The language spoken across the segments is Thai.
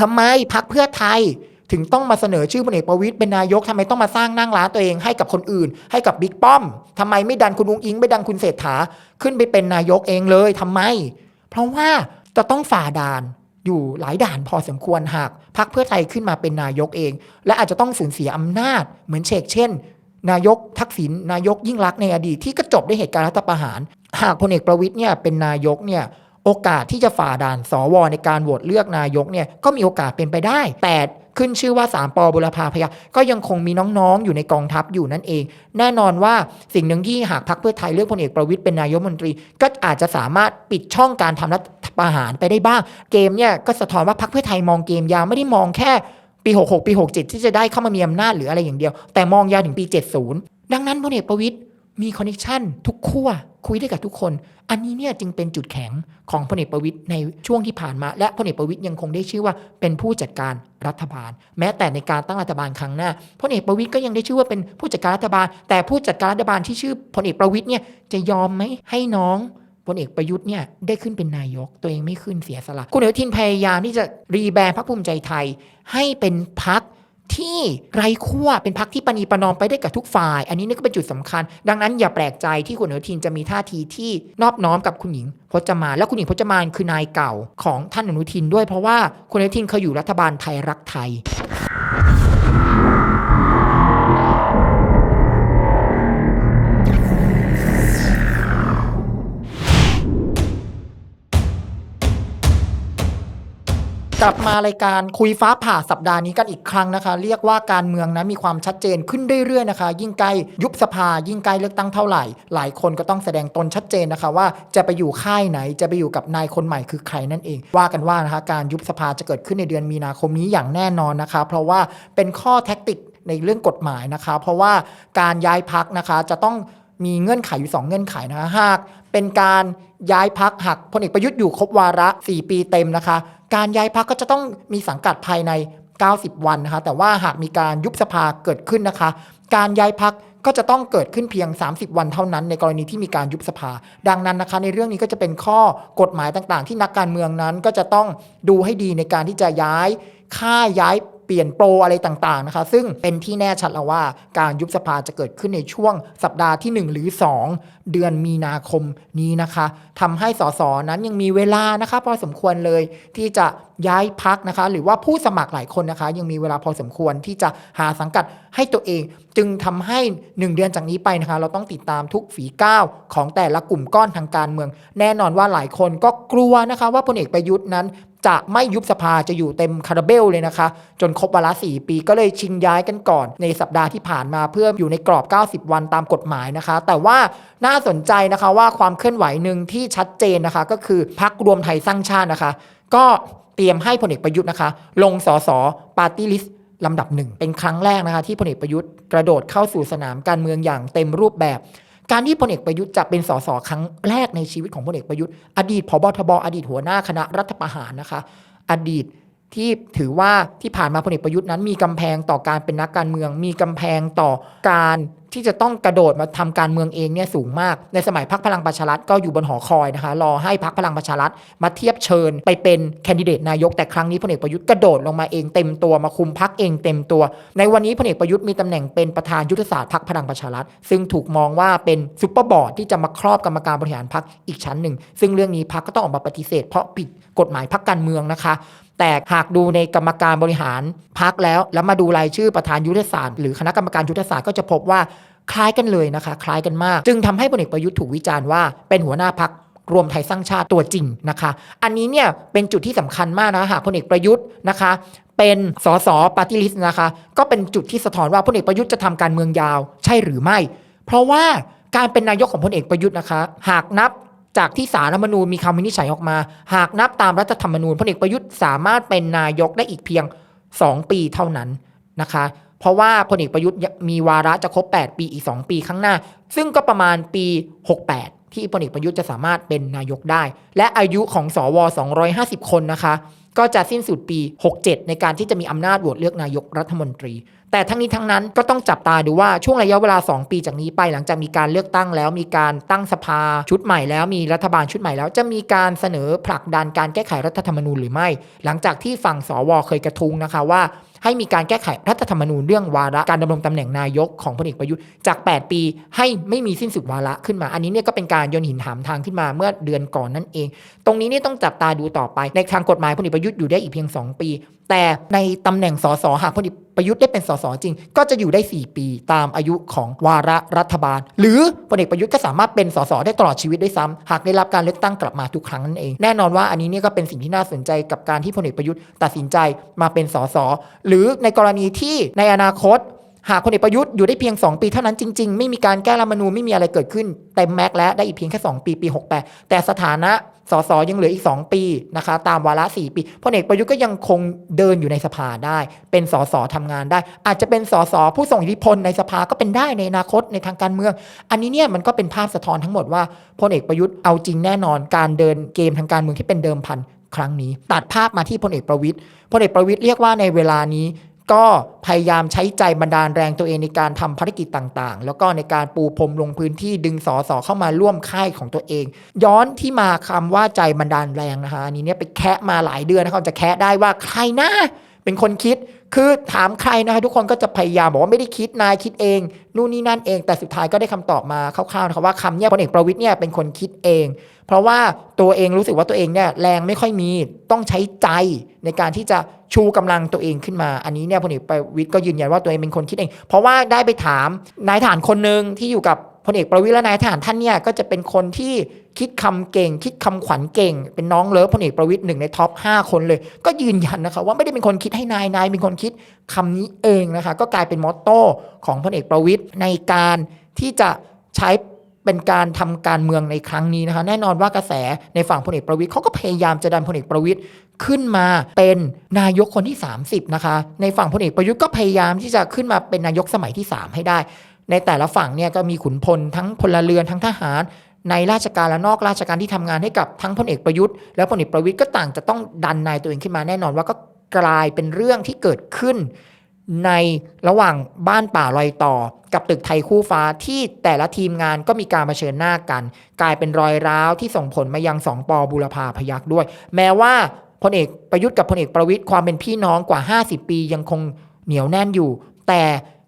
ทำไมพักเพื่อไทยถึงต้องมาเสนอชื่อพลเอกประวิตยเป็นนายกทำไมต้องมาสร้างนั่งร้านตัวเองให้กับคนอื่น ให้กับบิ๊กป้อมทำไมไม่ดันคุณอุ้งอิง ไม่ดันคุณเศรษฐาขึ้นไปเป็นนายกเองเลยทำไม เพราะว่าจะต้องฝ่าด่านอยู่หลายด่านพอสมควรหากพักเพื่อไทยขึ้นมาเป็นนายกเอง และอาจจะต้องสูญเสียอำนาจ เหมือนเชกเช่น นายกทักษิณนายกยิ่งรักษณ์ในอดีตที่ก็จบด้วยเหตุการณ์รัฐประหาร หากพลเอกประวิตยเนี่ยเป็นนายกเนี่ย โอกาสที่จะฝ่าด่านสวในการโหวตเลือกนายกเนี่ยก็มีโอกาสเป็นไปได้ แต่ขึ้นชื่อว่า3ปอบุรพาพยาก็ยังคงมีน้องๆ อยู่ในกองทัพอยู่นั่นเอง แน่นอนว่าสิ่งหนึ่งที่หากพรรคเพื่อไทยเลือกพลเอกประวิตยเป็นนายกมนตรี ก็อาจจะสามารถปิดช่องการทำรัฐประหารไปได้บ้าง เกมเนี่ยก็สะท้อนว่าพรรคเพื่อไทยมองเกมยาวไม่ได้มองแค่ปี 66 ปี 67 ที่จะได้เข้ามามีอำนาจหรืออะไรอย่างเดียว แต่มองยาวถึงปี 70 ดังนั้นพลเอกประวิตย มีคอนเนคชันทุกขั้วคุยได้กับทุกคน อันนี้เนี่ยจึงเป็นจุดแข็งของพลเอกประวิตยในช่วงที่ผ่านมา และพลเอกประวิตยยังคงได้ชื่อว่าเป็นผู้จัดการรัฐบาล แม้แต่ในการตั้งรัฐบาลครั้งหน้าพลเอกประวิตยก็ยังได้ชื่อว่าเป็นผู้จัดการรัฐบาล แต่ผู้จัดการรัฐบาลที่ชื่อพลเอกประวิตยเนี่ยจะยอมไหมให้น้องพลเอกประยุทธ์เนี่ยได้ขึ้นเป็นนายกตัวเองไม่ขึ้นเสียสละคุณอนุทินพยายามที่จะรีแบรนด์พรรคภูมิใจไทย ให้เป็นพัก ที่ไร้ขั้วเป็นพักที่ปณีประนอมไปได้กับทุกฝ่าย อันนี้นี่ก็เป็นจุดสำคัญ ดังนั้นอย่าแปลกใจที่คุณอนุทินจะมีท่าทีที่นอบน้อมกับคุณหญิงพจมานและคุณหญิงพจมานคือนายเก่าของท่านอนุทินด้วยเพราะว่าคุณอนุทินเคยอยู่รัฐบาลไทยรักไทย ลับมารายการคุยฟ้าผ่าสัปดาห์นี้กันอีกครั้งนะคะ เรียกว่าการเมืองนั้นมีความชัดเจนขึ้นเรื่อยๆนะคะ ยิ่งใกล้ยุบสภา ยิ่งใกล้เลือกตั้งเท่าไหร่ หลายคนก็ต้องแสดงตนชัดเจนนะคะว่าจะไปอยู่ค่ายไหนจะไปอยู่กับนายคนใหม่คือใครนั่นเอง ว่ากันว่านะคะการยุบสภาจะเกิดขึ้นในเดือนมีนาคมนี้อย่างแน่นอนนะคะ เพราะว่าเป็นข้อแท็กติกในเรื่องกฎหมายนะคะ เพราะว่าการย้ายพักนะคะจะต้องมีเงื่อนไขอยู่ 2 เงื่อนไขนะคะหากเป็นการ ย้ายพักหากพลเอกประยุทธ์อยู่ครบวาระ 4 ปีเต็มนะคะ การย้ายพักก็จะต้องมีสังกัดภายใน 90 วันนะคะ แต่ว่าหากมีการยุบสภาเกิดขึ้นนะคะ การย้ายพักก็จะต้องเกิดขึ้นเพียง 30 วันเท่านั้น ในกรณีที่มีการยุบสภา ดังนั้นนะคะ ในเรื่องนี้ก็จะเป็นข้อกฎหมายต่างๆ ที่นักการเมืองนั้นก็จะต้องดูให้ดีในการที่จะย้ายค่ายย้าย เปลี่ยนโปรอะไรต่างๆนะคะ ซึ่งเป็นที่แน่ชัดแล้วว่าการยุบสภาจะเกิดขึ้นในช่วงสัปดาห์ที่ 1 หรือ 2 เดือนมีนาคมนี้นะคะทำให้สสนั้นยังมีเวลานะคะพอสมควรเลยที่จะย้ายพักนะคะ หรือว่าผู้สมัครหลายคนนะคะ ยังมีเวลาพอสมควรที่จะหาสังกัดให้ตัวเอง จึงทำให้ 1 เดือนจากนี้ไปนะคะ เราต้องติดตามทุกฝีก้าวของแต่ละกลุ่มก้อนทางการเมือง แน่นอนว่าหลายคนก็กลัวนะคะ ว่าพลเอกประยุทธ์นั้น จะไม่ยุบสภาจะอยู่เต็มคาราเบลเลยนะคะ จนครบวาระ4 ปีก็เลยชิงย้ายกันก่อน ในสัปดาห์ที่ผ่านมาเพื่ออยู่ในกรอบ 90 วันตามกฎหมายนะคะ แต่ว่าน่าสนใจนะคะว่าความเคลื่อนไหวหนึ่งที่ชัดเจนนะคะ ก็คือพักรวมไทยสร้างชาตินะคะ ก็เตรียมให้พลเอกประยุทธ์นะคะ ลงสสปาร์ตี้ลิสต์ลำดับหนึ่งเป็นครั้งแรกนะคะที่พลเอกประยุทธ์กระโดดเข้าสู่สนามการเมืองอย่างเต็มรูปแบบ การที่พลเอกประยุทธ์จะเป็นสสครั้งแรกในชีวิตของพลเอกประยุทธ์อดีตผบทบอดีตหัวหน้าคณะรัฐประหารนะคะ อดีตที่ถือว่าที่ผ่านมาพลเอกประยุทธ์นั้นมีกำแพงต่อการเป็นนักการเมือง มีกำแพงต่อการ ที่จะต้องกระโดดมาทำการเมืองเองเนี่ยสูงมาก ในสมัยพักพลังประชารัฐก็อยู่บนหอคอยนะคะรอให้พักพลังประชารัฐมาเทียบเชิญไปเป็นแคนดิเดตนายกแต่ครั้งนี้พลเอกประยุทธ์กระโดดลงมาเองเต็มตัวมาคุมพักเองเต็มตัว ในวันนี้พลเอกประยุทธ์มีตำแหน่งเป็นประธานยุทธศาสตร์พักพลังประชารัฐซึ่งถูกมองว่าเป็นซุปเปอร์บอร์ดที่จะมาครอบกรรมการบริหารพักอีกชั้นหนึ่ง ซึ่งเรื่องนี้พักก็ต้องออกมาปฏิเสธเพราะผิด กฎหมายพักการเมืองนะคะ แต่หากดูในกรรมการบริหารพักแล้ว แล้วมาดูรายชื่อประธานยุทธศาสตร์หรือคณะกรรมการยุทธศาสตร์ก็จะพบว่าคล้ายกันเลยนะคะ คล้ายกันมาก จึงทำให้พลเอกประยุทธ์ถูกวิจารณ์ว่าเป็นหัวหน้าพักรวมไทยสร้างชาติตัวจริงนะคะ อันนี้เนี่ยเป็นจุดที่สำคัญมากนะหากพลเอกประยุทธ์นะคะ เป็นสสปาร์ตี้ลิสต์นะคะ ก็เป็นจุดที่สะท้อนว่าพลเอกประยุทธ์จะทำการเมืองยาวใช่หรือไม่ เพราะว่าการเป็นนายกของพลเอกประยุทธ์นะคะ หากนับ จากที่สารรัฐมนูญมีคำวินิจฉัยออกมา หากนับตามรัฐธรรมนูญพลเอกประยุทธ์สามารถเป็นนายกได้อีกเพียง 2 ปีเท่านั้นนะคะ เพราะว่าพลเอกประยุทธ์มีวาระจะครบ 8 ปีอีก 2 ปีข้างหน้า ซึ่งก็ประมาณปี 68 ที่พลเอกประยุทธ์จะสามารถเป็นนายกได้ และอายุของสว 250 คนนะคะ ก็จะสิ้นสุดปี 67 ในการที่จะมีอำนาจโหวตเลือกนายกรัฐมนตรี แต่ทั้งนี้ทั้งนั้นก็ต้องจับตาดูว่าช่วงระยะเวลา 2 ปีจากนี้ไปหลังจากมีการเลือกตั้งแล้ว มีการตั้งสภาชุดใหม่แล้วมีรัฐบาลชุดใหม่แล้วจะมีการเสนอผลักดันการแก้ไขรัฐธรรมนูญหรือไม่ หลังจากที่ฝั่งสวเคยกระทุ้งนะคะว่าให้มีการแก้ไขรัฐธรรมนูญเรื่องวาระการดำรงตำแหน่งนายกของพลเอกประยุทธ์จาก 8 ปี ให้ไม่มีสิ้นสุดวาระขึ้นมา อันนี้เนี่ยก็เป็นการโยนหินถามทางขึ้นมาเมื่อเดือนก่อนนั่นเอง ตรงนี้เนี่ยต้องจับตาดูต่อไปในทางกฎหมายพลเอกประยุทธ์อยู่ได้อีกเพียง 2 ปี แต่ในตำแหน่งสสหากพลเอกประยุทธ์ได้เป็นสสจริง ก็จะอยู่ได้ 4 ปีตามอายุของวาระรัฐบาล หรือพลเอกประยุทธ์ก็สามารถเป็นสสได้ตลอดชีวิตได้ซ้ำหากได้รับการเลือกตั้งกลับมาทุกครั้งนั่นเอง แน่นอนว่าอันนี้เนี่ยก็เป็นสิ่งที่น่าสนใจกับการที่พลเอกประยุทธ์ตัดสินใจมาเป็นสสหรือในกรณีที่ในอนาคต หากพลเอกประยุทธ์อยู่ได้เพียง 2 ปีเท่านั้นจริง ๆ ไม่มีการแก้รัฐมนูญไม่มีอะไรเกิดขึ้นเต็มแม็กแล้วได้อีกเพียงแค่ 2 ปี ปี 68 แต่สถานะสสยังเหลืออีก 2 ปีนะคะตามวาระ 4 ปีพลเอกประยุทธ์ก็ยังคงเดินอยู่ในสภาได้ เป็นสสทำงานได้ อาจจะเป็นสสผู้ทรงอิทธิพลในสภาก็เป็นได้ในอนาคตในทางการเมือง อันนี้เนี่ยมันก็เป็นภาพสะท้อนทั้งหมดว่าพลเอกประยุทธ์เอาจริงแน่นอนการเดินเกมทางการเมืองที่เป็นเดิมพันครั้งนี้ ตัดภาพมาที่พลเอกประวิทย์พลเอกประวิทย์เรียกว่าในเวลานี้ ก็พยายามใช้ใจบันดาลแรงตัวเองในการทำภารกิจต่างๆ แล้วก็ในการปูพรมลงพื้นที่ดึงสอสอเข้ามาร่วมค่ายของตัวเอง ย้อนที่มาคำว่าใจบันดาลแรงนะคะอันนี้เนี่ยไปแคะมาหลายเดือนนะครับจะแคะได้ว่าใครนะเป็นคนคิดคือถามใครนะคะทุกคนก็จะพยายามบอกว่าไม่ได้คิดนายคิดเอง นู่นนี่นั่นเอง แต่สุดท้ายก็ได้คำตอบมาคร่าวๆนะคะว่าคำเนี่ยพลเอกประวิทย์เนี่ยเป็นคนคิดเอง เพราะว่าตัวเองรู้สึกว่าตัวเองเนี่ยแรงไม่ค่อยมีต้องใช้ใจในการที่จะชูกำลังตัวเองขึ้นมา อันนี้เนี่ยพลเอกประวิทย์ก็ยืนยันว่าตัวเองเป็นคนคิดเอง เพราะว่าได้ไปถามนายทหารคนหนึ่งที่อยู่กับพลเอกประวิทย์และนายทหารท่านเนี่ยก็จะเป็นคนที่คิดคำเก่ง คิดคำขวัญเก่ง เป็นน้องเลิฟพลเอกประวิทย์หนึ่งในท็อป5คนเลย ก็ยืนยันนะคะว่าไม่ได้เป็นคนคิดให้นายนายเป็นคนคิดคำนี้เองนะคะก็กลายเป็นมอตโต้ของพลเอกประวิทย์ในการที่จะใช้ เป็นการทำการเมืองในครั้งนี้นะคะ แน่นอนว่ากระแสในฝั่งพลเอกประวิทย์เขาก็พยายามจะดันพลเอกประวิทย์ขึ้นมาเป็นนายกคนที่ 30 นะคะ ในฝั่งพลเอกประยุทธ์ก็พยายามที่จะขึ้นมาเป็นนายกสมัยที่ 3 ให้ได้ ในแต่ละฝั่งเนี่ยก็มีขุนพลทั้งพลเรือนทั้งทหารในราชการและนอกราชการที่ทำงานให้กับทั้งพลเอกประยุทธ์และพลเอกประวิทย์ก็ต่างจะต้องดันนายตัวเองขึ้นมาแน่นอนว่าก็กลายเป็นเรื่องที่เกิดขึ้น ในระหว่างบ้านป่าลอยต่อ กับตึกไทยคู่ฟ้าที่แต่ละทีมงานก็มีการเผชิญหน้ากัน กลายเป็นรอยร้าวที่ส่งผลมายังสองปอบุรพาพยักด้วย แม้ว่าพลเอกประยุทธ์กับพลเอกประวิทย์ความเป็นพี่น้องกว่า 50 ปียังคงเหนียวแน่นอยู่ แต่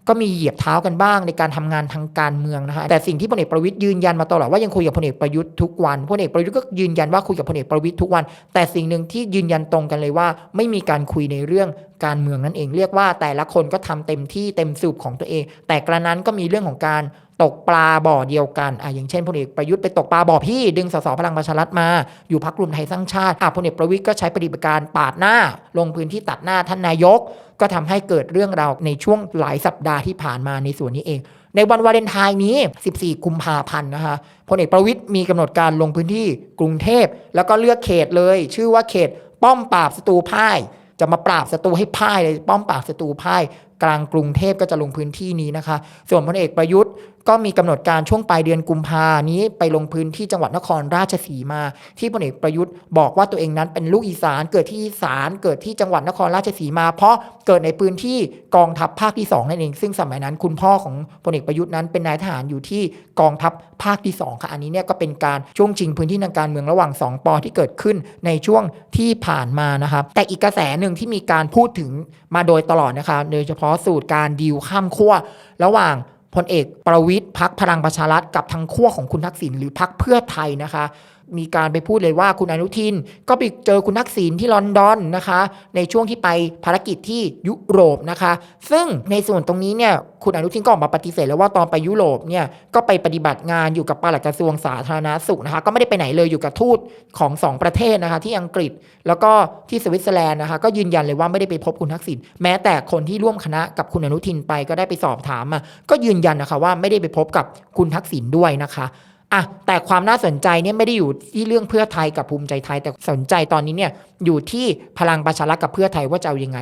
ก็มีเหยียบเท้ากันบ้างในการทำงานทางการเมืองนะคะแต่สิ่งที่พลเอกประวิทย์ยืนยันมาตลอดว่ายังคุยกับพลเอกประยุทธ์ทุกวันพลเอกประยุทธ์ก็ยืนยันว่าคุยกับพลเอกประวิทย์ทุกวัน แต่สิ่งหนึ่งที่ยืนยันตรงกันเลยว่า ไม่มีการคุยในเรื่อง การเมืองนั่นเองเรียกว่าแต่ละคนก็ทำเต็มที่เต็มสูบของตัวเอง แต่กระนั้นก็มีเรื่องของการตกปลาบ่อเดียวกันอะอย่างเช่นพลเอกประยุทธ์ไปตกปลาบ่อพี่ดึงสสพลังประชารัฐมาอยู่พักรวมไทยสร้างชาติอะพลเอกประวิทย์ก็ใช้ปฏิบัติการปาดหน้า ลงพื้นที่ตัดหน้าท่านนายก ก็ทำให้เกิดเรื่องราวในช่วงหลายสัปดาห์ที่ผ่านมาในส่วนนี้เอง ในวันวาเลนไทน์นี้ 14 กุมภาพันธ์นะคะพลเอกประวิทย์มีกำหนดการลงพื้นที่กรุงเทพ แล้วก็เลือกเขตเลย ชื่อว่าเขตป้อมปราบศัตรูพ่าย จะมาปราบศัตรูให้พ่ายเลยป้อมปราบศัตรูพ่ายกลางกรุงเทพก็จะลงพื้นที่นี้นะคะ ส่วนพลเอกประยุทธ์ ก็มีกำหนดการช่วงปลายเดือนกุมภานี้ไปลงพื้นที่จังหวัดนครราชสีมา ที่พลเอกประยุทธ์บอกว่าตัวเองนั้นเป็นลูกอีสานเกิดที่อีสานเกิดที่จังหวัดนครราชสีมา เพราะเกิดในพื้นที่กองทัพภาคที่สองนั่นเอง ซึ่งสมัยนั้นคุณพ่อของพลเอกประยุทธ์นั้นเป็นนายทหารอยู่ที่กองทัพภาคที่สองค่ะอันนี้เนี่ยก็เป็นการช่วงชิงพื้นที่ทางการเมืองระหว่างสองปอที่เกิดขึ้นในช่วงที่ผ่านมานะครับแต่อีกกระแสหนึ่งที่มีการพูดถึงมาโดยตลอดนะคะโดยเฉพาะสูตรการดีลข้ามขั้วระหว่าง พลเอกประวิทย์พักพลังประชารัฐกับทางขั้วของคุณทักษิณหรือพักเพื่อไทยนะคะ มีการไปพูดเลยว่าคุณอนุทิน ก็ไปเจอคุณทักษิณที่ลอนดอนนะคะ ในช่วงที่ไปภารกิจที่ยุโรปนะคะ ซึ่งในส่วนตรงนี้เนี่ยคุณอนุทินก็ออกมาปฏิเสธแล้วว่าตอนไปยุโรปเนี่ยก็ไปปฏิบัติงานอยู่กับปลัดกระทรวงสาธารณสุขนะคะ ก็ไม่ได้ไปไหนเลยอยู่กับทูตของสองประเทศนะคะ ที่อังกฤษแล้วก็ที่สวิตเซอร์แลนด์นะคะ ก็ยืนยันเลยว่าไม่ได้ไปพบคุณทักษิณแม้แต่คนที่ร่วมคณะกับคุณอนุทินไปก็ได้ไปสอบถามมาก็ยืนยันนะคะว่าไม่ได้ไปพบกับคุณทักษิณด้วยนะคะ อะแต่ความน่าสนใจเนี่ยไม่ได้อยู่ที่เรื่องเพื่อไทยกับภูมิใจไทย แต่สนใจตอนนี้เนี่ยอยู่ที่พลังประชารัฐกับเพื่อไทยว่าจะเอายังไง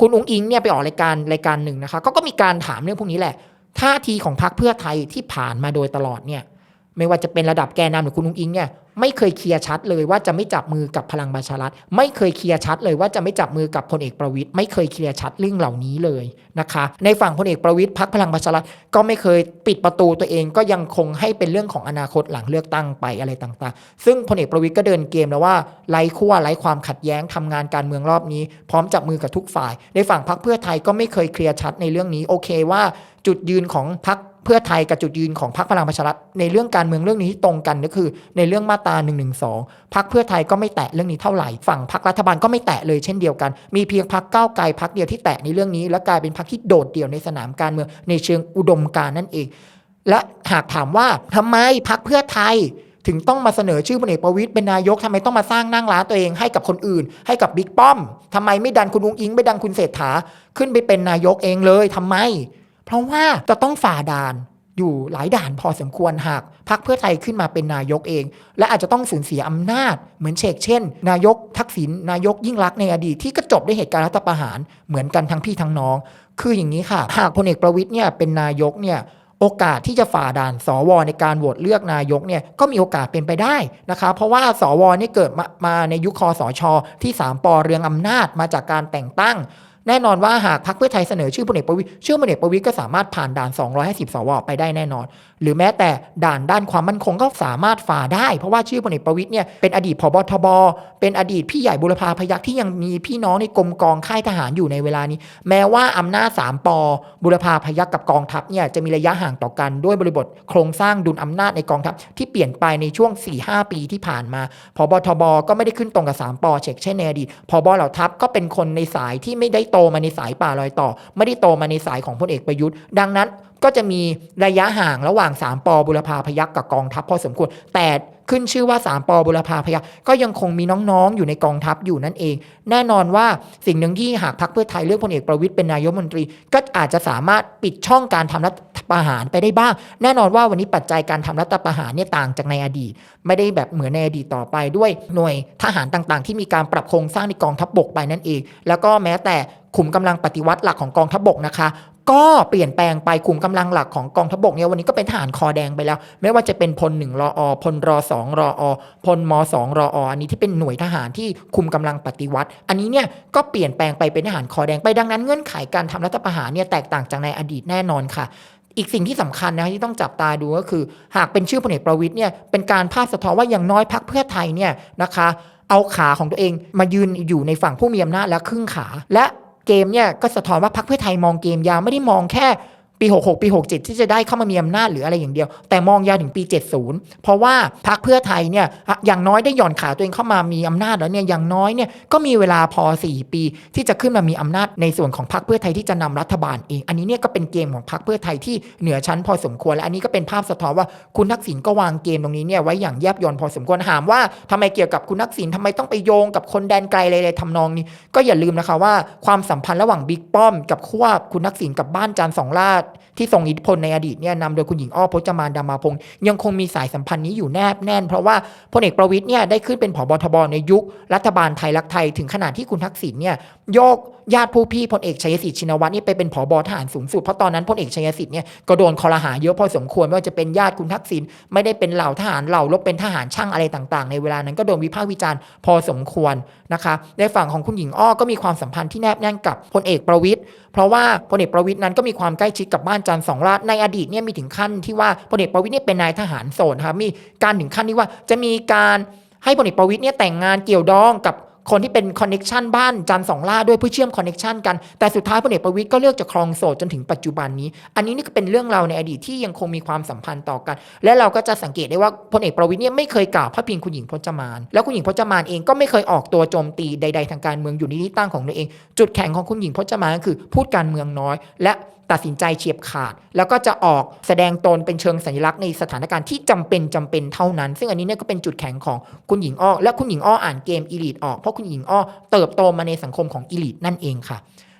คุณอุ้งอิงเนี่ยไปออกรายการรายการหนึ่งนะคะก็ก็มีการถามเรื่องพวกนี้แหละท่าทีของพรรคเพื่อไทยที่ผ่านมาโดยตลอดเนี่ย ไม่ว่าจะเป็นระดับแกนนำหรือคุณนุ้งอิงเนี่ยไม่เคยเคลียร์ชัดเลยว่าจะไม่จับมือกับพลังประชารัฐไม่เคยเคลียร์ชัดเลยว่าจะไม่จับมือกับพลเอกประวิตยไม่เคยเคลียร์ชัดเรื่องเหล่านี้เลยนะคะ ในฝั่งพลเอกประวิตยพักพลังประชารัฐก็ไม่เคยปิดประตูตัวเองก็ยังคงให้เป็นเรื่องของอนาคตหลังเลือกตั้งไปอะไรต่างๆ ซึ่งพลเอกประวิตยก็เดินเกมแล้วว่าไร้ขั้วไร้ความขัดแย้งทำงานการเมืองรอบนี้ พร้อมจับมือกับทุกฝ่าย ในฝั่งพรรคเพื่อไทยก็ไม่เคยเคลียร์ชัดในเรื่องนี้โอเคว่า จุดยืนของพรรคเพื่อไทยกับจุดยืนของพรรคพลังประชารัฐในเรื่องการเมืองเรื่องนี้ที่ตรงกันก็คือ ในเรื่องมาตรา1นึพรรคเพื่อไทยก็ไม่แตะเรื่องนี้เท่าไหร่ฝั่งพรรครัฐบาลก็ไม่แตะเลยเช่นเดียวกัน มีเพียงพรรคก้าวไกลพรรคเดียวที่แตะในเรื่องนี้ และกลายเป็นพรรคที่โดดเดี่ยวในสนามการเมืองในเชิงอุดมการนั่นเอง และหากถามว่าทำไมพรรคเพื่อไทยถึงต้องมาเสนอชื่อพลเอกประวิตยเป็นนายกทำไมต้องมาสร้างนั่งร้านตัวเองให้กับคนอื่น ให้กับบิ๊กป้อมทำไมไม่ดันคุณอุ้งอิงไม่ดันคุณเศรษฐาขึ้นไปเป็นนายกเองเลยทำไม เพราะว่าจะต้องฝ่าด่านอยู่หลายด่านพอสมควรหากพรรคเพื่อไทยขึ้นมาเป็นนายกเอง และอาจจะต้องสูญเสียอำนาจ เหมือนเชกเช่น นายกทักษิณนายกยิ่งรักษณ์ในอดีตที่ก็จบด้วยเหตุการณ์รัฐประหารเหมือนกันทั้งพี่ทั้งน้อง คืออย่างนี้ค่ะ หากพลเอกประวิตยเนี่ยเป็นนายกเนี่ยโอกาสที่จะฝ่าด่านสวในการโหวตเลือกนายกเนี่ยก็มีโอกาสเป็นไปได้นะคะเพราะว่าสวเนี่ยเกิดมามาในยุคคอสชที่ 3ปอเรืองอำนาจมาจากการแต่งตั้ง แน่นอนว่าหากพรรคเพื่อไทยเสนอชื่อพลเอกประวิตยชื่อพลเอกประวิตยก็สามารถผ่านด่าน 250 สวไปได้แน่นอน หรือแม้แต่ด่านด้านความมั่นคงก็สามารถฝ่าได้ เพราะว่าชื่อพลเอกประวิตยเนี่ยเป็นอดีตผบทบ เป็นอดีตพี่ใหญ่บุรพาพยัคฆ์ที่ยังมีพี่น้องในกรมกองค่ายทหารอยู่ในเวลานี้ แม้ว่าอำนาจ3ปอบุรพาพยัคฆ์กับกองทัพเนี่ยจะมีระยะห่างต่อกันด้วยบริบทโครงสร้างดุลอำนาจในกองทัพที่เปลี่ยนไปในช่วง 4-5 ปีที่ผ่านมาพบทบก็ไม่ได้ขึ้นตรงกับ3ปอเช็คเช่นในอดีตพบเหล่าทัพก็เป็นคนในสายที่ไม่ได้โตมาในสายป่าลอยต่อ ไม่ได้โตมาในสายของพลเอกประยุทธ์ ดังนั้น ก็จะมีระยะห่างระหว่าง 3ปอบุรพาพยัคฆ์กับกองทัพพอสมควร แต่ขึ้นชื่อว่า 3ปอบุรพาพยัคฆ์ก็ยังคงมีน้องๆ อยู่ในกองทัพอยู่นั่นเอง แน่นอนว่าสิ่งหนึ่งที่หากพรรคเพื่อไทยเลือกพลเอกประวิตยเป็นนายกมนตรี ก็อาจจะสามารถปิดช่องการทำรัฐประหารไปได้บ้าง แน่นอนว่าวันนี้ปัจจัยการทำรัฐประหารเนี่ยต่างจากในอดีต ไม่ได้แบบเหมือนในอดีตต่อไปด้วยหน่วยทหารต่างๆ ที่มีการปรับโครงสร้างในกองทัพบกไปนั่นเอง แล้วก็แม้แต่ขุมกำลังปฏิวัติหลักของกองทัพบกนะคะ ก็เปลี่ยนแปลงไปขุมกำลังหลักของกองทัพบกเนี่ยวันนี้ก็เป็นทหารคอแดงไปแล้ว ไม่ว่าจะเป็นพลหนึ่งรออพลรอสองรออพลมสองรอออันนี้ที่เป็นหน่วยทหารที่คุมกำลังปฏิวัติ อันนี้เนี่ยก็เปลี่ยนแปลงไปเป็นทหารคอแดงไปดังนั้นเงื่อนไขการทำรัฐประหารเนี่ยแตกต่างจากในอดีตแน่นอนค่ะอีกสิ่งที่สำคัญนะที่ต้องจับตาดูก็คือ หากเป็นชื่อพลเอกประวิตยเนี่ยเป็นการภาพสะท้อนว่าอย่างน้อยพักเพื่อไทยเนี่ยนะคะ เอาขาของตัวเองมายืนอยู่ในฝั่งผู้มีอำนาจและครึ่งขาและ เกมเนี่ยก็สะท้อนว่าพรรคเพื่อไทยมองเกมยาวไม่ได้มองแค่ ปี 66 ปี 67 ที่จะได้เข้ามามีอำนาจหรืออะไรอย่างเดียว แต่มองยาวถึงปี 70 เพราะว่าพรรคเพื่อไทยเนี่ยอย่างน้อยได้หย่อนขาตัวเองเข้ามามีอำนาจแล้วเนี่ยอย่างน้อยเนี่ยก็มีเวลาพอ 4 ปี ที่จะขึ้นมามีอำนาจในส่วนของพรรคเพื่อไทยที่จะนำรัฐบาลเอง อันนี้เนี่ยก็เป็นเกมของพรรคเพื่อไทยที่เหนือชั้นพอสมควรและอันนี้ก็เป็นภาพสะท้อนว่าคุณทักษิณก็วางเกมตรงนี้เนี่ยไว้อย่างแยบยลพอสมควรถามว่าทำไมเกี่ยวกับคุณทักษิณทำไมต้องไปโยงกับคนแดนไกลอะไรๆทำนองนี้ ก็อย่าลืมนะคะว่าความสัมพันธ์ระหว่างบิ๊กป้อม กับขั้วคุณทักษิณกับบ้านจานทร์สองราชที่ทรงอิทธิพลในอดีตเนี่ยนำโดยคุณหญิงอ้อพจมานดามาพงศ์ยังคงมีสายสัมพันธ์นี้อยู่แนบแน่น เพราะว่าพลเอกประวิตยเนี่ยได้ขึ้นเป็นผบทบในยุค รัฐบาลไทยรักไทยถึงขนาดที่คุณทักษิณเนี่ยโยกญาติผู้พี่พลเอกชัยศิษฐ์ชินวัตรนี่ไปเป็นผบทหารสูงสุดเพราะตอนนั้นพลเอกชัยศิษฐ์เนี่ยก็โดนคอรหาเยอะพอสมควรไม่ว่าจะเป็นญาติคุณทักษิณไม่ได้เป็นเหล่าทหารเหล่ารบเป็นทหารช่างอะไรต่างๆ ในเวลานั้นก็โดนวิพากษ์วิจารณ์พอสมควรนะคะในฝั่งของคุณหญิงอ้อก็มีความสัมพันธ์ที่แนบแน่นกับพลเอกประวิตย เพราะว่าพลเอกประวิทย์นั้นก็มีความใกล้ชิดกับบ้านจันทร์สองราชในอดีตเนี่ยมีถึงขั้นที่ว่าพลเอกประวิทยเนี่ยเป็นนายทหารโสนครับมีการถึงขั้นที่ว่าจะมีการให้พลเอกประวิทยเนี่ยแต่งงานเกี่ยวดองกับ คนที่เป็นคอนเน็ชันบ้านจันสองล่าด้วยเพื่อเชื่อมคอนเน็ชันกัน แต่สุดท้ายพลเอกประวิตยก็เลือกจะครองโสดจนถึงปัจจุบันนี้ อันนี้นี่ก็เป็นเรื่องราวในอดีตที่ยังคงมีความสัมพันธ์ต่อกัน และเราก็จะสังเกตได้ว่าพลเอกประวิตยเนี่ยไม่เคยกล่าวพาดพิงคุณหญิงพจมาน แล้วคุณหญิงพจมานเองก็ไม่เคยออกตัวโจมตีใด ๆ ทางการเมืองอยู่ในที่ตั้งของตัวเอง จุดแข็งของคุณหญิงพจมานก็คือพูดการเมืองน้อย และ ตัดสินใจเฉียบขาด แล้วก็จะออกแสดงตนเป็นเชิงสัญลักษณ์ในสถานการณ์ที่จำเป็นจำเป็นเท่านั้น ซึ่งอันนี้เนี่ยก็เป็นจุดแข็งของคุณหญิงอ้อและคุณหญิงอ้ออ่านเกมอีลิทออกเพราะคุณหญิงอ้อเติบโตมาในสังคมของอีลิทนั่นเองค่ะ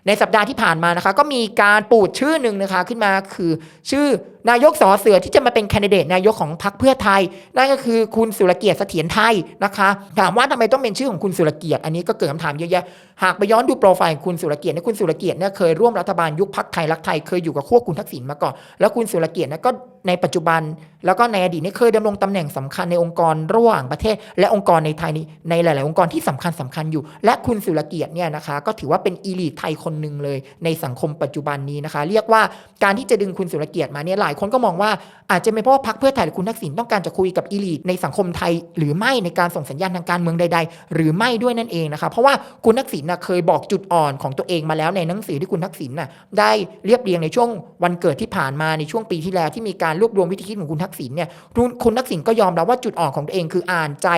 ในสัปดาห์ที่ผ่านมานะคะ ก็มีการปูดชื่อหนึ่งนะคะขึ้นมาคือ ชื่อนายกสอเสือที่จะมาเป็นแคนดิเดตนายกของพรรคเพื่อไทย นั่นก็คือคุณสุรเกียรติเสถียรไทยนะคะ ถามว่าทำไมต้องเป็นชื่อของคุณสุรเกียรติอันนี้ก็เกิดคำถามเยอะแยะหากไปย้อนดูโปรไฟล์ของคุณสุรเกียรติเนี่ยคุณสุรเกียรติเนี่ยเคยร่วมรัฐบาลยุคพรรคไทยรักไทยเคยอยู่กับขั้วคุณทักษิณมาก่อนแล้วคุณสุรเกียรติเนี่ยก็ ในปัจจุบัน แล้วก็ในอดีตเนี่ยเคยดำรงตำแหน่งสำคัญในองค์กรระหว่างประเทศ และองค์กรในไทยนี้ในหลาย ๆ องค์กรที่สำคัญสำคัญอยู่ และคุณสุรเกียรติเนี่ยนะคะก็ถือว่าเป็นอีลีทไทยคนหนึ่งเลยในสังคมปัจจุบันนี้นะคะ เรียกว่าการที่จะดึงคุณสุรเกียรติมาเนี่ยหลายคนก็มองว่าอาจจะเป็นเพราะว่าพรรคเพื่อไทยหรือคุณทักษิณต้องการจะคุยกับอีลีทในสังคมไทย หรือไม่ในการส่งสัญญาณทางการเมืองใด ๆ หรือไม่ด้วยนั่นเองนะคะ เพราะว่าคุณทักษิณนะเคยบอกจุดอ่อนของตัวเองมาแล้วในหนังสือที่คุณทักษิณน่ะได้เรียบเรียงในช่วงวันเกิดที่ผ่านมาในช่วงปีที่แล้วที่มีการรวบรวมวิธีคิดของคุณทักษิณเนี่ยคุณคุณทักษิณก็ยอมรับว่าจุดอ่อนของตัวเองคืออ่านใจ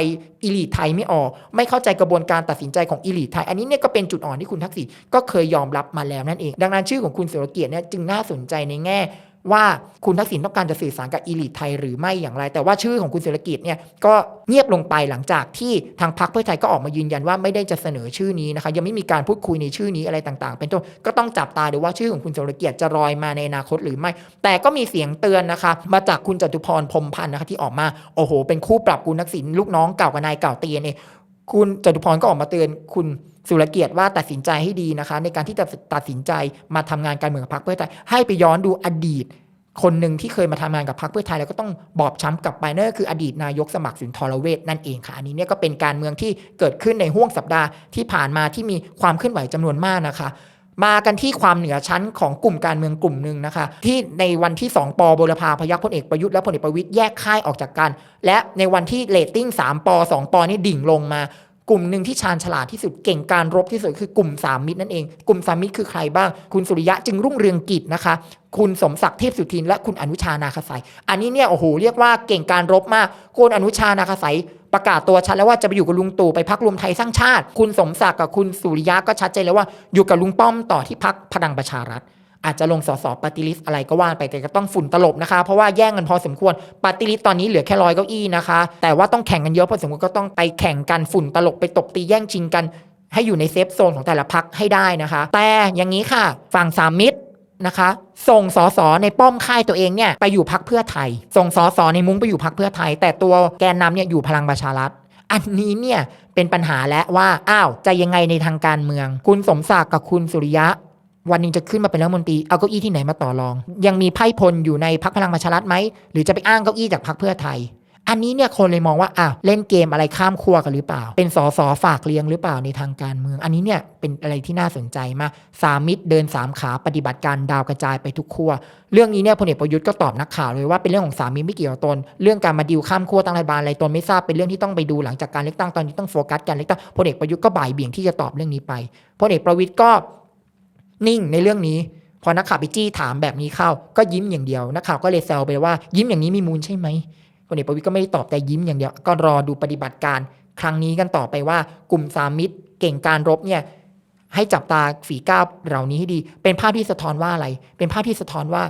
อิลีทไทยไม่ออก ไม่เข้าใจกระบวนการตัดสินใจของอิลีทไทย อันนี้เนี่ยก็เป็นจุดอ่อนที่คุณทักษิณก็เคยยอมรับมาแล้วนั่นเอง ดังนั้นชื่อของคุณสุรเกียรติเนี่ยจึงน่าสนใจในแง่ ว่าคุณทักษิณต้องการจะสื่อสารกับอีลิทไทยหรือไม่อย่างไร แต่ว่าชื่อของคุณเศรษฐกิจเนี่ยก็เงียบลงไปหลังจากที่ทางพรรคเพื่อไทยก็ออกมายืนยันว่าไม่ได้จะเสนอชื่อนี้นะคะยังไม่มีการพูดคุยในชื่อนี้อะไรต่างๆ เป็นต้นก็ต้องจับตาดูว่าชื่อของคุณเศรษฐกิจจะลอยมาในอนาคตหรือไม่ แต่ก็มีเสียงเตือนนะคะ มาจากคุณจตุพรพรมพันธ์นะคะที่ออกมาโอ้โห เป็นคู่ปรับคุณทักษิณลูกน้องเก่ากับนายเก่าเตีกันเอง คุณจตุพรก็ออกมาเตือนคุณสุรเกียรติว่าตัดสินใจให้ดีนะคะ ในการที่จะตัดสินใจมาทำงานการเมืองกับพรรคเพื่อไทยให้ไปย้อนดูอดีต คนหนึ่งที่เคยมาทำงานกับพรรคเพื่อไทยแล้วก็ต้องบอบช้ำกลับไปนั่นก็คืออดีตนายกสมัครสุนทรเวชนั่นเองค่ะอันนี้เนี่ยก็เป็นการเมืองที่เกิดขึ้นในห่วงสัปดาห์ที่ผ่านมาที่มีความเคลื่อนไหวจำนวนมากนะคะ มากันที่ความเหนือชั้นของกลุ่มการเมืองกลุ่มหนึ่งนะคะ ที่ในวันที่ 2 ปบุรพาพยัคฆ์พลเอกประยุทธ์และพลเอกประวิตยแยกค่ายออกจากกัน และในวันที่เรตติ้ง3ป2ปนี่ดิ่งลงมากลุ่มหนึ่งที่ชาญฉลาดที่สุดเก่งการรบที่สุดคือกลุ่มสามมิตรนั่นเอง กลุ่มสามมิตรคือใครบ้าง คุณสุริยะจึงรุ่งเรืองกิจนะคะ คุณสมศักดิ์เทพสุทินและคุณอนุชานาคาสายอันนี้เนี่ยโอ้โหเรียกว่าเก่งการรบมากคุณอนุชานาคาสาย ประกาศตัวชัดแล้วว่าจะไปอยู่กับลุงตู่ไปพักรวมไทยสร้างชาติ คุณสมศักดิ์กับคุณสุริยะก็ชัดเจนแล้วว่าอยู่กับลุงป้อมต่อที่พักพลังประชารัฐ อาจจะลงสสปฏิริษอะไรก็ว่าไปแต่ก็ต้องฝุ่นตลบนะคะ เพราะว่าแย่งกันพอสมควรปฏิริษตอนนี้เหลือแค่ร้อยเก้าอี้นะคะ แต่ว่าต้องแข่งกันเยอะพอสมควรก็ต้องไปแข่งกันฝุ่นตลบไปตบตีแย่งชิงกัน ให้อยู่ในเซฟโซนของแต่ละพักให้ได้นะคะ แต่อย่างนี้ค่ะ ฝั่งสามมิตร นะคะ ส่งสสในป้อมค่ายตัวเองเนี่ยไปอยู่พักเพื่อไทย ส่งสสในมุ้งไปอยู่พักเพื่อไทย แต่ตัวแกนนำเนี่ยอยู่พลังประชารัฐอันนี้เนี่ยเป็นปัญหาและว่าอ้าวจะยังไงในทางการเมือง คุณสมศักดิ์กับคุณสุริยะ วันนึงจะขึ้นมาเป็นรัฐมนตรีเอาเก้าอี้ที่ไหนมาต่อรอง ยังมีไพ่พลอยู่ในพักพลังประชารัฐไหมหรือจะไปอ้างเก้าอี้จากพักเพื่อไทย อันนี้เนี่ยคนเลยมองว่าอะเล่นเกมอะไรข้ามขั้วกันหรือเปล่า เป็นสอสอฝากเลี้ยงหรือเปล่าในทางการเมือง อันนี้เนี่ยเป็นอะไรที่น่าสนใจมากสามมิตรเดินสามขาปฏิบัติการดาวกระจายไปทุกขั้วเรื่องนี้เนี่ยพลเอกประยุทธ์ก็ตอบนักข่าวเลยว่าเป็นเรื่องของสามมิตรไม่เกี่ยวตน เรื่องการมาดิวข้ามขั้วตั้งรัฐบาลอะไรตนไม่ทราบเป็นเรื่องที่ต้องไปดูหลังจากการเลือกตั้งตอนนี้ต้องโฟกัสการเลือกตั้งพลเอกประยุทธ์ก็บ่ายเบี่ยงที่จะตอบเรื่องนี้ไปพลเอกประวิตยก็นิ่งในเรื่องนี้พอนักข่าวไปจี้ถามแบบนี้เข้า ก็ยิ้มอย่างเดียว นักข่าวก็เลยแซวไปว่า ยิ้มอย่างนี้มีมูลใช่ไหม พลเอกประวิตยก็ไม่ได้ตอบแต่ยิ้มอย่างเดียว ก็รอดูปฏิบัติการครั้งนี้กันต่อไปว่ากลุ่มสามมิตรเก่งการรบเนี่ยให้จับตาฝีก้าวเหล่านี้ให้ดี เป็นภาพที่สะท้อนว่าอะไร เป็นภาพที่สะท้อนว่า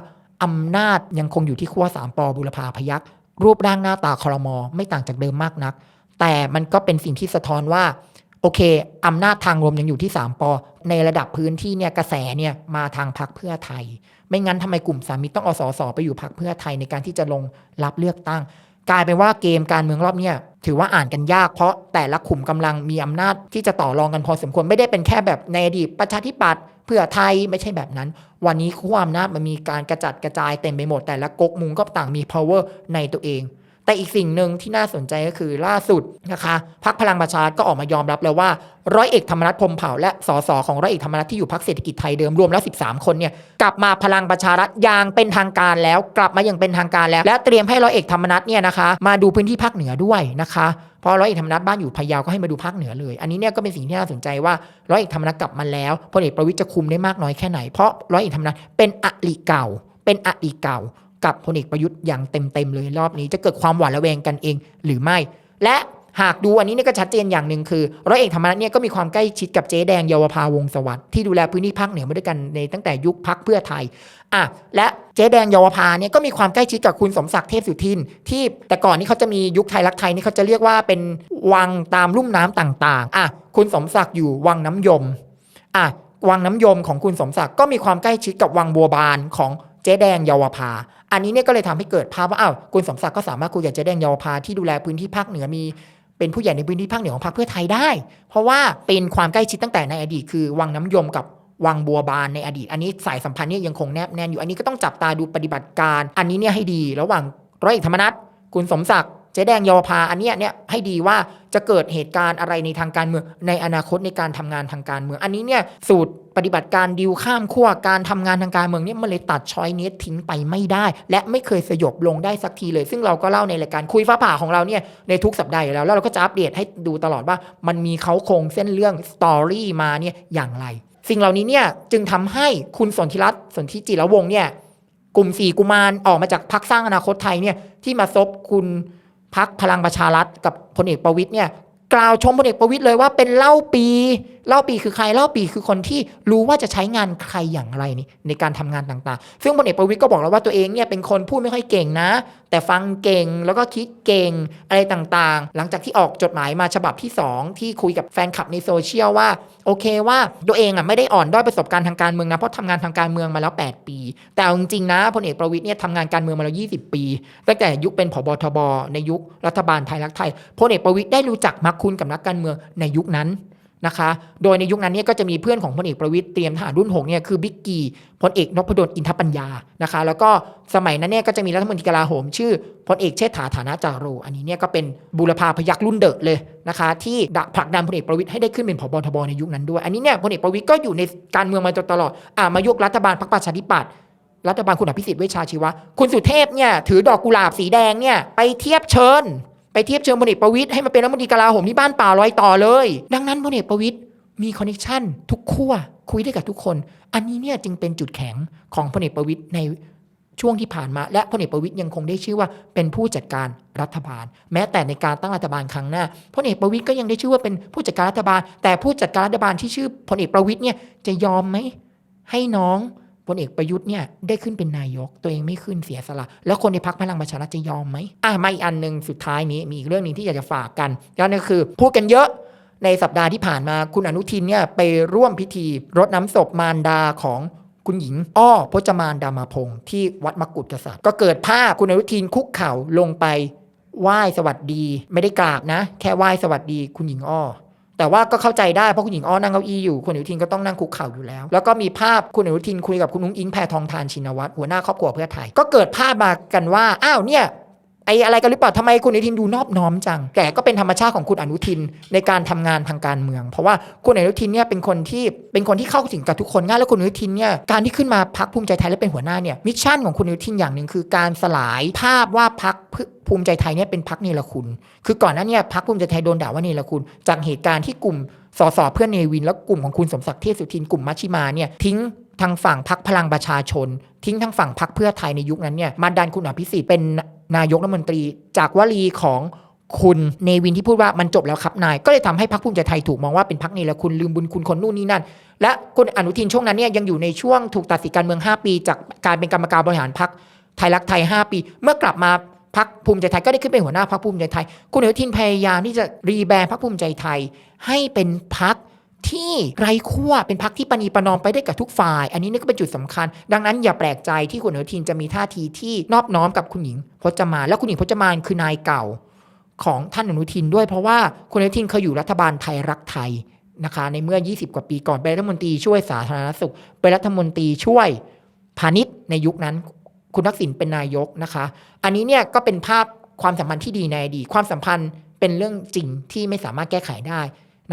อำนาจยังคงอยู่ที่ขั้วสามปอบุรพาพยักรูปร่างหน้าตาคอรมอไม่ต่างจากเดิมมากนัก แต่มันก็เป็นสิ่งที่สะท้อนว่า โอเคอำนาจทางรวมยังอยู่ที่ 3ปอในระดับพื้นที่เนี่ยกระแสเนี่ยมาทางพักเพื่อไทย ไม่งั้นทำไมกลุ่มสามิตรต้องเอาสอสอไปอยู่พักเพื่อไทยในการที่จะลงรับเลือกตั้ง กลายเป็นว่าเกมการเมืองรอบเนี้ยถือว่าอ่านกันยากเพราะแต่ละขุมกำลังมีอำนาจที่จะต่อรองกันพอสมควรไม่ได้เป็นแค่แบบในอดีตประชาธิปัตย์เพื่อไทยไม่ใช่แบบนั้น วันนี้ขั้วอำนาจมันมีการกระจัดกระจายเต็มไปหมดแต่ละก๊กมุงก็ต่างมี power ในตัวเอง แต่อีกสิ่งหนึ่งที่น่าสนใจก็คือล่าสุดนะคะพักพลังประชารัฐก็ออกมายอมรับแล้วว่าร้อยเอกธรรมนัฐพมเผ่าและสสของร้อยเอกธรรมนัฐที่อยู่พักเศรษฐกิจไทยเดิมรวมแล้ว 13 คนเนี่ยกลับมาพลังประชารัฐอย่างเป็นทางการแล้วกลับมาอย่างเป็นทางการแล้ว และเตรียมให้ร้อยเอกธรรมนัฐเนี่ยนะคะมาดูพื้นที่ภาคเหนือด้วยนะคะพราะร้อยเอกธรรมนัฐบ้านอยู่พะเยาก็ให้มาดูภาคเหนือเลย อันนี้เนี่ยก็เป็นสิ่งที่น่าสนใจว่าร้อยเอกธรรมนัฐกลับมาแล้วพลเอกประวิตยจะคุมได้มากน้อยแค่ไหนเพราะร้อยเอกธรรมนัฐเป็นอริเก่า เป็นอริเก่า กับพลเอกประยุทธ์อย่างเต็มๆเลยรอบนี้จะเกิดความหวาดระแวงกันเองหรือไม่ และหากดูอันนี้เนี่ยก็ชัดเจนอย่างหนึ่งคือร้อยเอกธรรมนัฐเนี่ยก็มีความใกล้ชิดกับเจ๊แดงเยาวภาวงสวัสดิ์ที่ดูแลพื้นที่ภาคเหนือมาด้วยกันในตั้งแต่ยุคพักเพื่อไทยอะและเจ๊แดงเยาวภาเนี่ยก็มีความใกล้ชิดกับคุณสมศักดิ์เทพสุทิน ที่แต่ก่อนนี้เขาจะมียุคไทยรักไทยนี่เขาจะเรียกว่าเป็นวังตามลุ่มน้ำต่างๆอะคุณสมศักดิ์อยู่วังน้ำยมอะวังน้ำยมของคุณสมศักดิ์ก็มีความใกล้ชิดกับวังบัวบานของเจ๊แดงเยาวภา อันนี้เนี่ยก็เลยทำให้เกิดภาพว่าอ้าวคุณสมศักดิ์ก็สามารถคุยกับเจแดงเยาวภาที่ดูแลพื้นที่ภาคเหนือมีเป็นผู้ใหญ่ในพื้นที่ภาคเหนือของพรรคเพื่อไทยได้ เพราะว่าเป็นความใกล้ชิดตั้งแต่ในอดีตคือ วังน้ำยมกับวังบัวบานในอดีต อันนี้สายสัมพันธ์เนี่ยยังคงแนบแน่นอยู่ อันนี้ก็ต้องจับตาดูปฏิบัติการ อันนี้เนี่ยให้ดี ระหว่างร้อยเอกธรรมนัฐคุณสมศักดิ์ เจ๊แดงเยาวภาอันเนี้ยเนี่ยให้ดีว่าจะเกิดเหตุการณ์อะไรในทางการเมืองในอนาคตในการทำงานทางการเมือง อันนี้เนี่ยสูตรปฏิบัติการดิวข้ามขั้วการทำงานทางการเมืองเนี่ยมันเลยตัดช้อยนี้ทิ้งไปไม่ได้ และไม่เคยสยบลงได้สักทีเลย ซึ่งเราก็เล่าในรายการคุยฟ้าผ่าของเราเนี่ยในทุกสัปดาห์อยู่แล้วแล้วเราก็จะอัปเดตให้ดูตลอดว่า มันมีเขาโครงเส้นเรื่องสตอรี่มาเนี่ยอย่างไร สิ่งเหล่านี้เนี่ยจึงทำให้คุณสนธิรัตน์สนธิจิรวงเนี่ยกลุ่มสี่กุมารออกมาจากพักสร้างอนาคตไทยเนี่ยที่มาซบคุณ พักพลังประชารัฐกับพลเอกประวิตยเนี่ยกล่าวชมพลเอกประวิตยเลยว่าเป็นเล่าปีเล่าปีคือใครเล่าปีคือคนที่รู้ว่าจะใช้งานใครอย่างไรนี่ในการทำงานต่างๆ ซึ่งพลเอกประวิตยก็บอกแล้วว่าตัวเองเนี่ยเป็นคนพูดไม่ค่อยเก่งนะ แต่ฟังเก่งแล้วก็คิดเก่งอะไรต่างๆ หลังจากที่ออกจดหมายมาฉบับที่ 2 ที่คุยกับแฟนคลับในโซเชียลว่าโอเคว่าตัวเองอะไม่ได้อ่อนด้อยประสบการณ์ทางการเมืองนะเพราะทำงานทางการเมืองมาแล้ว 8 ปี แต่จริงๆนะพลเอกประวิตยเนี่ยทำงานการเมืองมาแล้ว 20 ปีตั้งแต่ยุคเป็นผบทบในยุครัฐบาลไทยรักไทยพลเอกประวิตยได้รู้จักมักคุ้นกับนักการเมืองในยุคนั้น นะคะ โดยในยุคนั้นเนี่ยก็จะมีเพื่อนของพลเอกประวิตยเตรียมทหารรุ่นหกเนี่ยคือบิ๊กกีพลเอกนพดลอินทปัญญานะคะ แล้วก็สมัยนั้นเนี่ยก็จะมีรัฐมนตรีกลาโหม ชื่อพลเอกเชษฐาฐานะจาโรอันนี้เนี่ยก็เป็นบูรพาพยักรุ่นเดอะเลยนะคะ ที่ผลักดันพลเอกประวิตยให้ได้ขึ้นเป็นผบทบในยุคนั้นด้วยอันนี้เนี่ยพลเอกประวิตยก็อยู่ในการเมืองมาตลอดอ่ามายุครัฐบาลพรรคประชาธิปัตย์รัฐบาลคุณอภิสิทธิ์เวชชาชีวะ คุณสุเทพเนี่ยถือดอกกุหลาบสีแดงเนี่ยไปเทียบเชิญ ไปเทียบเชิญพลเอกประวิตยให้มาเป็นรัฐมนตรีกลาโหมที่บ้านป่าลอยต่อเลย ดังนั้นพลเอกประวิตยมีคอนเนคชั่นทุกขั้วคุยได้กับทุกคน อันนี้เนี่ยจึงเป็นจุดแข็งของพลเอกประวิตยในช่วงที่ผ่านมา และพลเอกประวิตยยังคงได้ชื่อว่าเป็นผู้จัดการรัฐบาล แม้แต่ในการตั้งรัฐบาลครั้งหน้าพลเอกประวิตยก็ยังได้ชื่อว่าเป็นผู้จัดการรัฐบาล แต่ผู้จัดการรัฐบาลที่ชื่อพลเอกประวิตยเนี่ยจะยอมไหมให้น้อง พลเอกประยุทธ์เนี่ยได้ขึ้นเป็นนายก ตัวเองไม่ขึ้นเสียสละ แล้วคนในพักพลังประชารัฐจะยอมไหมอะมาอีกอันหนึ่งสุดท้ายนี้มีอีกเรื่องหนึ่งที่อยากจะฝากกันนั่นก็คือพูดกันเยอะในสัปดาห์ที่ผ่านมาคุณอนุทินเนี่ยไปร่วมพิธีรดน้ำศพมารดาของคุณหญิง อ้อพจมานดามาพงศ์ที่วัดมกุฎกษัตริย์ ก็เกิดภาพคุณอนุทินคุกเข่าลงไปไหว้สวัสดี ไม่ได้กราบนะ แค่ไหว้สวัสดีคุณหญิงอ้อ แต่ว่าก็เข้าใจได้เพราะคุณหญิงอ้อนั่งเก้าอี้อยู่คุณอนุทินก็ต้องนั่งคุกเข่าอยู่แล้ว แล้วก็มีภาพคุณอนุทินคุยกับคุณนุ้งอิงแพทองทานชินวัตรหัวหน้าครอบครัวเพื่อไทย ก็เกิดภาพมากันว่าอ้าวเนี่ย ออะไรกันหรือเปล่าทำไมคุณอนุทินดูนอบน้อมจัง แต่ก็เป็นธรรมชาติของคุณอนุทินในการทำงานทางการเมือง เพราะว่าคุณอนุทินเนี่ยเป็นคนที่เป็นคนที่เข้าถึงกับทุกคนง่ายแล้วคุณอนุทินเนี่ยการที่ขึ้นมาพักภูมิใจไทยและเป็นหัวหน้าเนี่ยมิชชั่นของคุณอนุทินอย่างหนึ่งคือการสลายภาพว่าพักภูมิใจไทยเนี่ยเป็นพักเนรคุณ คือก่อนหน้าเนี่ยพักภูมิใจไทยโดนด่าว่าเนรคุณ จากเหตุการณ์ที่กลุ่มสสเพื่อนเนวิน และกลุ่มของคุณสมศักดิ์เทพสุทินกลุ่มมัชชิมาเนี่ยทิ้งทางฝั่งพักพลังประชาชน ทิ้งทางฝั่งพักเพื่อไทยในยุคนั้นเนี่ยมาดันคุณอภิสิทธิ์เป็น นายกรัฐมนตรี จากวลีของคุณเนวินที่พูดว่ามันจบแล้วครับนาย ก็เลยทำให้พักภูมิใจไทยถูกมองว่าเป็นพักเนรคุณลืมบุญคุณคนนู่นนี่นั่น และคุณอนุทินช่วงนั้นเนี่ยยังอยู่ในช่วงถูกตัดสิทธิการเมือง 5 ปี จากการเป็นกรรมการบริหารพักไทยรักไทย 5 ปี เมื่อกลับมาพักภูมิใจไทยก็ได้ขึ้นเป็นหัวหน้าพักภูมิใจไทย คุณอนุทินพยายามที่จะรีแบรนด์พักภูมิใจไทย ให้เป็นพัก ที่ไร้ขั้วเป็นพักที่ปณีประนอมไปได้กับทุกฝ่าย อันนี้นี่ก็เป็นจุดสำคัญ ดังนั้นอย่าแปลกใจที่คุณอนุทินจะมีท่าทีที่นอบน้อมกับคุณหญิงพจมานและคุณหญิงพจมานคือนายเก่าของท่านอนุทินด้วยเพราะว่าคุณอนุทินเคยอยู่รัฐบาลไทยรักไทยนะคะในเมื่อ 20 กว่าปีก่อนเป็นรัฐมนตรีช่วยสาธารณสุขเป็นรัฐมนตรีช่วยพาณิชย์ในยุคนั้น คุณทักษิณเป็นนายกนะคะ อันนี้เนี่ยก็เป็นภาพความสัมพันธ์ที่ดีในอดีตความสัมพันธ์เป็นเรื่องจริงที่ไม่สามารถแก้ไขได้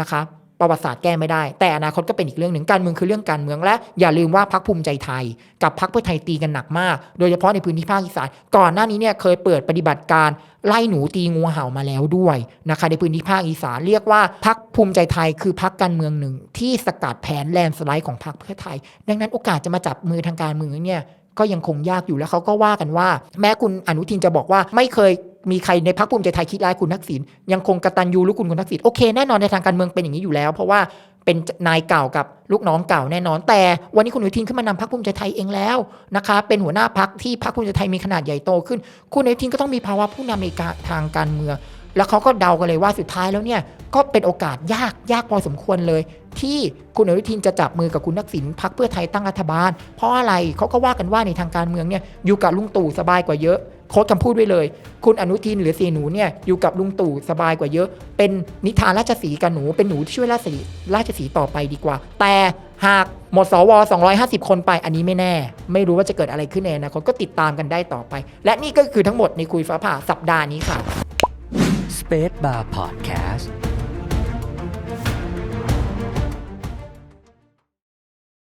นะคะ ประวัติศาสตร์แก้ไม่ได้ แต่อนาคตก็เป็นอีกเรื่องหนึ่งการเมืองคือเรื่องการเมืองและอย่าลืมว่าพักภูมิใจไทย กับพักเพื่อไทยตีกันหนักมาก โดยเฉพาะในพื้นที่ภาคอีสานก่อนหน้านี้เนี่ยเคยเปิดปฏิบัติการไล่หนูตีงูเห่ามาแล้วด้วยนะคะในพื้นที่ภาคอีสานเรียกว่าพักภูมิใจไทยคือพักการเมืองหนึ่ง ที่สกัดแผนแลนสไลด์ของพักเพื่อไทย ดังนั้นโอกาสจะมาจับมือทางการเมืองเนี่ยก็ยังคงยากอยู่แล้วเขาก็ว่ากันว่า แม้คุณอนุทินจะบอกว่าไม่เคย มีใครในพรรคภูมิใจไทยคิดร้ายคุณทักษิณยังคงกตัญญูรู้คุณคุณทักษิณโอเคแน่นอนในทางการเมืองเป็นอย่างนี้อยู่แล้ว เพราะว่าเป็นนายเก่ากับลูกน้องเก่าแน่นอน แต่วันนี้คุณอนุทินขึ้นมานำพรรคภูมิใจไทยเองแล้วนะคะ เป็นหัวหน้าพรรคที่พรรคภูมิใจไทยมีขนาดใหญ่โตขึ้น คุณอนุทินก็ต้องมีภาวะผู้นำในทางการเมืองแล้วเขาก็เดากันเลยว่าสุดท้ายแล้วเนี่ยก็เป็นโอกาสยากยากพอสมควรเลย ที่คุณอนุทินจะจับมือกับคุณทักษิณพักเพื่อไทยตั้งรัฐบาล เพราะอะไรเขาก็ว่ากันว่าในทางการเมืองเนี่ยอยู่กับลุงตู่สบายกว่าเยอะ โค้ดคำพูดไว้เลย คุณอนุทินหรือเสียหนูเนี่ยอยู่กับลุงตู่สบายกว่าเยอะ เป็นนิทานราชสีกับหนู เป็นหนูที่ช่วยราชสีราชสีต่อไปดีกว่า แต่หากหมดสว 250 คนไปอันนี้ไม่แน่ ไม่รู้ว่าจะเกิดอะไรขึ้นในอนาคตก็ติดตามกันได้ต่อไป และนี่ก็คือทั้งหมดในคุยฟ้าผ่าสัปดาห์นี้ค่ะ Space Bar Podcast